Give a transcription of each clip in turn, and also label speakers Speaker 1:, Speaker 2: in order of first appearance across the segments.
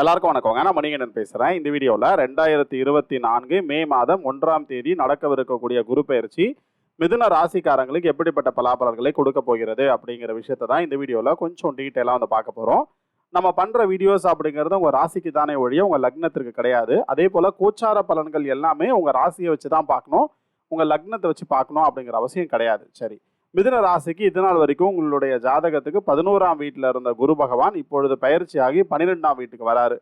Speaker 1: எல்லாருக்கும் வணக்கங்க. நான் மணிகண்டன் பேசுகிறேன் இந்த வீடியோவில் ரெண்டாயிரத்தி இருபத்தி நான்கு மே மாதம் ஒன்றாம் தேதி நடக்கவிருக்கக்கூடிய குரு பயிற்சி மிதுன ராசிக்காரங்களுக்கு எப்படிப்பட்ட பலாபலன்களை கொடுக்க போகிறது அப்படிங்கிற விஷயத்தை தான் இந்த வீடியோவில் கொஞ்சம் டீட்டெயிலாக வந்து பார்க்க போகிறோம் நம்ம பண்ணுற வீடியோஸ் அப்படிங்கிறது உங்கள் ராசிக்கு தானே ஒழிய உங்கள் லக்னத்திற்கு கிடையாது. அதே போல் கோச்சார பலன்கள் எல்லாமே உங்கள் ராசியை வச்சு தான் பார்க்கணும். உங்கள் லக்னத்தை வச்சு பார்க்கணும் அப்படிங்கிற அவசியம் கிடையாது. சரி. மிதுன ராசிக்கு இது நாள் வரைக்கும் உங்களுடைய ஜாதகத்துக்கு பதினோராம் வீட்டில் இருந்த குரு பகவான் இப்பொழுது பயிற்சியாகி பன்னிரெண்டாம் வீட்டுக்கு வராரு.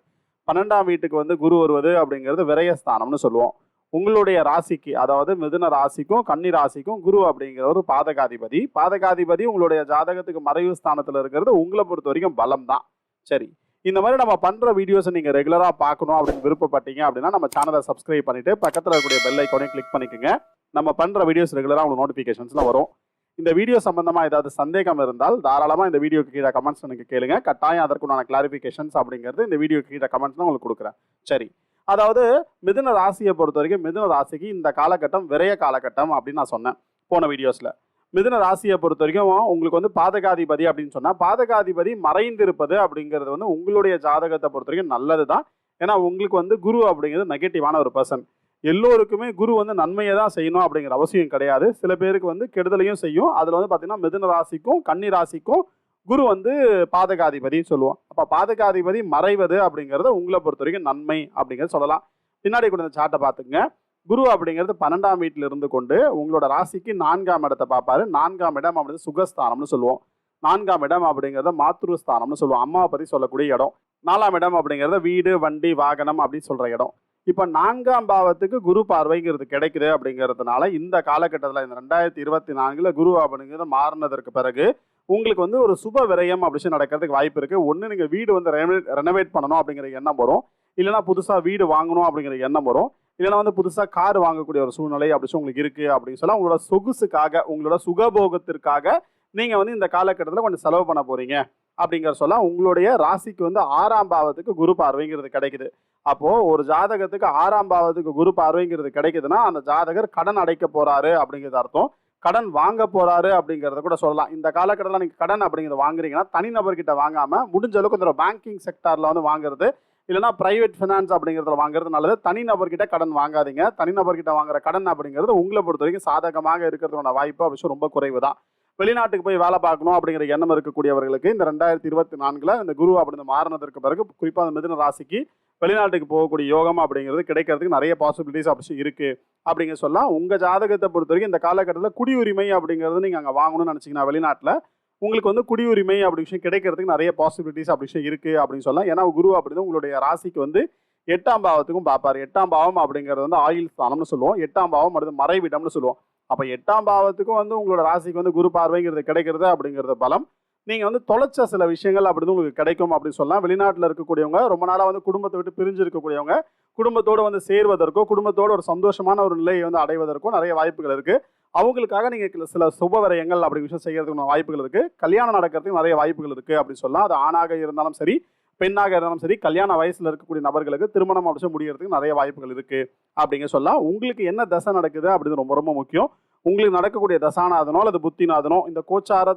Speaker 1: பன்னெண்டாம் வீட்டுக்கு வந்து குரு வருவது அப்படிங்கிறது விரயஸ்தானம்னு சொல்லுவோம். உங்களுடைய ராசிக்கு அதாவது மிதுன ராசிக்கும் கன்னி ராசிக்கும் குரு அப்படிங்கிற ஒரு பாதகாதிபதி. பாதகாதிபதி உங்களுடைய ஜாதகத்துக்கு மறைவு ஸ்தானத்தில் இருக்கிறது உங்களை பொறுத்த வரைக்கும் பலம் தான் சரி இந்த மாதிரி நம்ம பண்ணுற வீடியோஸை நீங்கள் ரெகுலராக பார்க்கணும் அப்படின்னு விருப்பப்பட்டீங்க அப்படின்னா நம்ம சேனலை சப்ஸ்கிரைப் பண்ணிட்டு பக்கத்தில் இருக்கக்கூடிய பெல் ஐக்கானையும் கிளிக் பண்ணிக்கோங்க. நம்ம பண்ணுற வீடியோஸ் ரெகுலராக உங்களுக்கு நோட்டிஃபிகேஷன்ஸில் வரும். இந்த வீடியோ சம்பந்தமாக ஏதாவது சந்தேகம் இருந்தால் தாராளமாக இந்த வீடியோக்கு கீழே கமெண்ட்ஸ் எனக்கு கேளுங்க. கட்டாயம் அதற்குண்டான கிளாரிஃபிகேஷன்ஸ் அப்படிங்கிறது இந்த வீடியோ கீழே கமெண்ட்ஸ் உங்களுக்கு கொடுக்குறேன். சரி. அதாவது மிதுன ராசியை பொறுத்த வரைக்கும் மிதுன ராசிக்கு இந்த காலகட்டம் விரைய காலகட்டம் அப்படின்னு நான் சொன்னேன் போன வீடியோஸில் மிதுன ராசியை பொறுத்த வரைக்கும் உங்களுக்கு வந்து பாதகாதிபதி அப்படின்னு சொன்னால் பாதகாதிபதி மறைந்திருப்பது அப்படிங்கிறது வந்து உங்களுடைய ஜாதகத்தை பொறுத்த வரைக்கும் நல்லது தான் ஏன்னா உங்களுக்கு வந்து குரு அப்படிங்கிறது நெகட்டிவான ஒரு பர்சன் எல்லோருக்குமே குரு வந்து நன்மையை தான் செய்யணும் அப்படிங்கிற அவசியம் கிடையாது. சில பேருக்கு வந்து கெடுதலையும் செய்யும். அதில் வந்து பார்த்தீங்கன்னா மிதுன ராசிக்கும் கன்னி ராசிக்கும் குரு வந்து பாதகாதிபதின்னு சொல்லுவோம். அப்போ பாதகாதிபதி மறைவது அப்படிங்கிறது உங்களை பொறுத்த வரைக்கும் நன்மை அப்படிங்கிறது சொல்லலாம். பின்னாடி கூட இந்த சார்ட்டை பார்த்துங்க குரு அப்படிங்கிறது பன்னெண்டாம் வீட்டில் இருந்து கொண்டு உங்களோட ராசிக்கு நான்காம் இடத்தை பார்ப்பாரு. நான்காம் இடம் அப்படிங்கிறது சுகஸ்தானம்னு சொல்லுவோம். நான்காம் இடம் அப்படிங்கிறத மாத்ருஸ்தானம்னு சொல்லுவோம். அம்மாவை பற்றி சொல்லக்கூடிய இடம். நாலாம் இடம் அப்படிங்கிறத வீடு வண்டி வாகனம் அப்படின்னு சொல்கிற இடம். இப்போ நான்காம் பாவத்துக்கு குரு பார்வைங்கிறது கிடைக்குது அப்படிங்கிறதுனால இந்த காலகட்டத்தில் இந்த ரெண்டாயிரத்தி இருபத்தி நான்கில் குரு அப்படிங்கிறது மாறினதற்கு பிறகு உங்களுக்கு வந்து ஒரு சுப விரயம் அப்படின்னு நடக்கிறதுக்கு வாய்ப்பு இருக்குது ஒன்று நீங்கள் வீடு வந்து ரெனோவேட் பண்ணணும் அப்படிங்கிற எண்ணம் வரும். இல்லைனா புதுசாக வீடு வாங்கணும் அப்படிங்கிற எண்ணம் வரும். இல்லைனா வந்து புதுசாக கார் வாங்கக்கூடிய ஒரு சூழ்நிலை அப்படி உங்களுக்கு இருக்குது அப்படின்னு சொல்ல உங்களோட சொகுசுக்காக உங்களோட சுகபோகத்திற்காக நீங்கள் வந்து இந்த காலகட்டத்தில் கொஞ்சம் செலவு பண்ண போகிறீங்க அப்படிங்கிற சொல்ல உங்களுடைய ராசிக்கு வந்து ஆறாம் பாவத்துக்கு குரு பார்வைங்கிறது கிடைக்குது. அப்போ ஒரு ஜாதகத்துக்கு ஆறாம் பாவத்துக்கு குரு பார்வைங்கிறது கிடைக்குதுன்னா அந்த ஜாதகர் கடன் அடைக்க போறாரு அப்படிங்கிறது அர்த்தம். கடன் வாங்க போறாரு அப்படிங்கிறத கூட சொல்லலாம். இந்த காலகட்டத்தில் நீங்க கடன் அப்படிங்கிறத வாங்குறீங்கன்னா தனிநபர்கிட்ட வாங்காம முடிஞ்ச அளவுக்கு இந்த பேங்கிங் செக்டார்ல வந்து வாங்குறது இல்லைனா பிரைவேட் ஃபினான்ஸ் அப்படிங்கிறதுல வாங்குறது நல்லது. தனிநபர்கிட்ட கடன் வாங்காதீங்க. தனிநபர்கிட்ட வாங்குற கடன் அப்படிங்கிறது உங்களை பொறுத்த வரைக்கும் சாதகமாக இருக்கிறதுக்கான வாய்ப்பு அப்படி ரொம்ப குறைவு தான் வெளிநாட்டுக்கு போய் வேலை பார்க்கணும் அப்படிங்கிற எண்ணம் இருக்கக்கூடியவர்களுக்கு இந்த ரெண்டாயிரத்தி இருபத்தி நான்குல இந்த குரு அப்படின்னு மாறினதற்கு பிறகு குறிப்பாக அந்த மிதுன ராசிக்கு வெளிநாட்டுக்கு போகக்கூடிய யோகம் அப்படிங்கிறது கிடைக்கிறதுக்கு நிறைய பாசிபிலிட்டிஸ் அப்படி இருக்கு. அப்படிங்க சொல்லலாம் உங்க ஜாதகத்தை பொறுத்த வரைக்கும் இந்த காலகட்டத்தில் குடியுரிமை அப்படிங்கிறது நீங்க அங்கே வாங்கணும்னு நினைச்சீங்கன்னா வெளிநாட்டில் உங்களுக்கு வந்து குடியுரிமை அப்படி விஷயம் கிடைக்கிறதுக்கு நிறைய பாசிபிலிட்டிஸ் அப்படி விஷயம் இருக்கு அப்படின்னு சொல்லலாம். ஏன்னா குரு அப்படின்னு உங்களுடைய ராசிக்கு வந்து எட்டாம் பாவத்துக்கும் பார்ப்பார். எட்டாம் பாவம் அப்படிங்கிறது வந்து ஆயில் ஸ்தானம்னு சொல்லுவோம். எட்டாம் பாவம் அடுத்து மறைவிடம்னு சொல்லுவோம். அப்போ எட்டாம் பாவத்துக்கும் வந்து உங்களோட ராசிக்கு வந்து குரு பார்வைங்கிறது கிடைக்கிறது அப்படிங்கிறது பலம். நீங்கள் வந்து தொலைச்ச சில விஷயங்கள் அப்படி உங்களுக்கு கிடைக்கும் அப்படின்னு சொல்லலாம். வெளிநாட்டில் இருக்கக்கூடியவங்க ரொம்ப நாளாக வந்து குடும்பத்தை விட்டு பிரிஞ்சு இருக்கக்கூடியவங்க குடும்பத்தோடு வந்து சேர்வதற்கோ குடும்பத்தோடு ஒரு சந்தோஷமான ஒரு நிலையை வந்து அடைவதற்கோ நிறைய வாய்ப்புகள் இருக்குது அவங்களுக்காக நீங்கள் சில சுபவரயங்கள் அப்படி விஷயம் செய்யறதுக்கு வாய்ப்புகள் இருக்குது கல்யாணம் நடக்கிறதுக்கு நிறைய வாய்ப்புகள் இருக்குது அப்படின்னு சொல்லலாம். அது ஆணாக இருந்தாலும் சரி பெண்ணாக இருந்தாலும் சரி கல்யாண வயசில் இருக்கக்கூடிய நபர்களுக்கு திருமணம் அப்படிச்சு முடிகிறதுக்கு நிறைய வாய்ப்புகள் இருக்குது அப்படிங்க சொல்லலாம். உங்களுக்கு என்ன தசை நடக்குது அப்படின்னு ரொம்ப ரொம்ப முக்கியம். உங்களுக்கு நடக்கக்கூடிய தசாநாதனோ அல்லது புத்திநாதனோ இந்த கோச்சார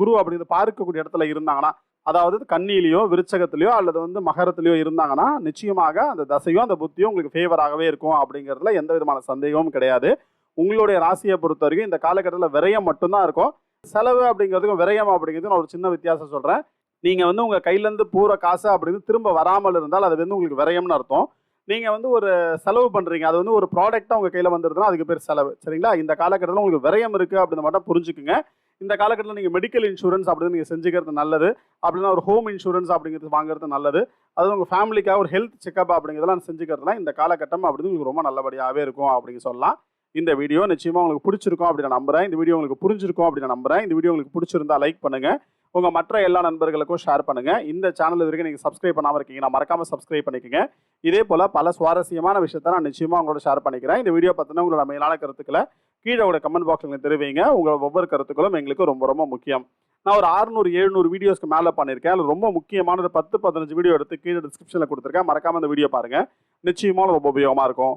Speaker 1: குரு அப்படிங்கிறது பார்க்கக்கூடிய இடத்துல இருந்தாங்கன்னா அதாவது கண்ணிலேயோ விருச்சகத்திலையோ அல்லது வந்து மகரத்திலையோ இருந்தாங்கன்னா நிச்சயமாக அந்த தசையும் அந்த புத்தியும் உங்களுக்கு ஃபேவராகவே இருக்கும் அப்படிங்கிறதுல எந்த விதமான சந்தேகமும் கிடையாது. உங்களுடைய ராசியை பொறுத்த வரைக்கும் இந்த காலகட்டத்தில் விரயம் மட்டும்தான் இருக்கும். செலவு அப்படிங்கிறதுக்கும் விரயம் அப்படிங்கிறது நான் ஒரு சின்ன வித்தியாசம் சொல்கிறேன் நீங்கள் வந்து உங்கள் கையிலேருந்து பூர காசு அப்படின்னு திரும்ப வராமல் இருந்தால் அது வந்து உங்களுக்கு விரயம்னு அர்த்தம். நீங்கள் வந்து ஒரு செலவு பண்ணுறீங்க அது வந்து ஒரு ப்ராடக்டாக உங்கள் கையில் வந்துருதுன்னா அதுக்கு பேர் செலவு. சரிங்களா? இந்த காலகட்டத்தில் உங்களுக்கு விரயம் இருக்குது அப்படின்னு மட்டும் புரிஞ்சுக்குங்க. இந்த காலகட்டத்தில் நீங்கள் மெடிக்கல் இன்சூரன்ஸ் அப்படின்னு நீங்கள் செஞ்சுக்கிறது நல்லது. அப்படின்னா ஒரு ஹோம் இன்சூரன்ஸ் அப்படிங்கிறது வாங்குறது நல்லது. அது உங்கள் ஃபேமிலிக்காக ஒரு ஹெல்த் செக்அப் அப்படிங்கிறதெல்லாம் செஞ்சுக்கிறதுலாம் இந்த காலகட்டம் அப்படின்னு உங்களுக்கு ரொம்ப நல்லபடியாகவே இருக்கும் அப்படின்னு சொல்லலாம். இந்த வீடியோ நிச்சயமாக உங்களுக்கு பிடிச்சிருக்கும் அப்படின்னு நான் நம்புறேன். இந்த வீடியோ உங்களுக்கு புரிஞ்சிருக்கும் அப்படின்னு நான் இந்த வீடியோ உங்களுக்கு பிடிச்சிருந்தா லைக் பண்ணுங்கள் உங்கள் மற்ற எல்லா நண்பர்களுக்கும் ஷேர் பண்ணுங்கள் இந்த சேனல் வரைக்கும் நீங்கள் சப்ஸ்கிரைப் பண்ணாமல் இருக்கீங்கன்னா மறக்காமல் சப்ஸ்கிரைப் பண்ணிக்கோங்க. இதே போல் பல சுவாரஸ்யமான விஷயத்த நான் நிச்சயமாக உங்களோட ஷேர் பண்ணிக்கிறேன். இந்த வீடியோ பார்த்தீங்கன்னா உங்களோட மேலான கருத்துக்களை கீழே உங்களோட கமெண்ட் பாக்ஸ்ல தெரிவிங்க. உங்களோட ஒவ்வொரு கருத்துக்களும் எங்களுக்கு ரொம்ப ரொம்ப முக்கியம். நான் ஒரு அறுநூறு எழுநூறு வீடியோஸ்க்கு மேலே பண்ணியிருக்கேன். அதில் ரொம்ப முக்கியமான ஒரு பத்து பதினஞ்சு வீடியோ எடுத்து கீழே டிஸ்கிரிப்ஷனில் கொடுத்துருக்கேன். மறக்காமல் அந்த வீடியோ பாருங்கள் நிச்சயமாக ரொம்ப உபயோகமாக இருக்கும்.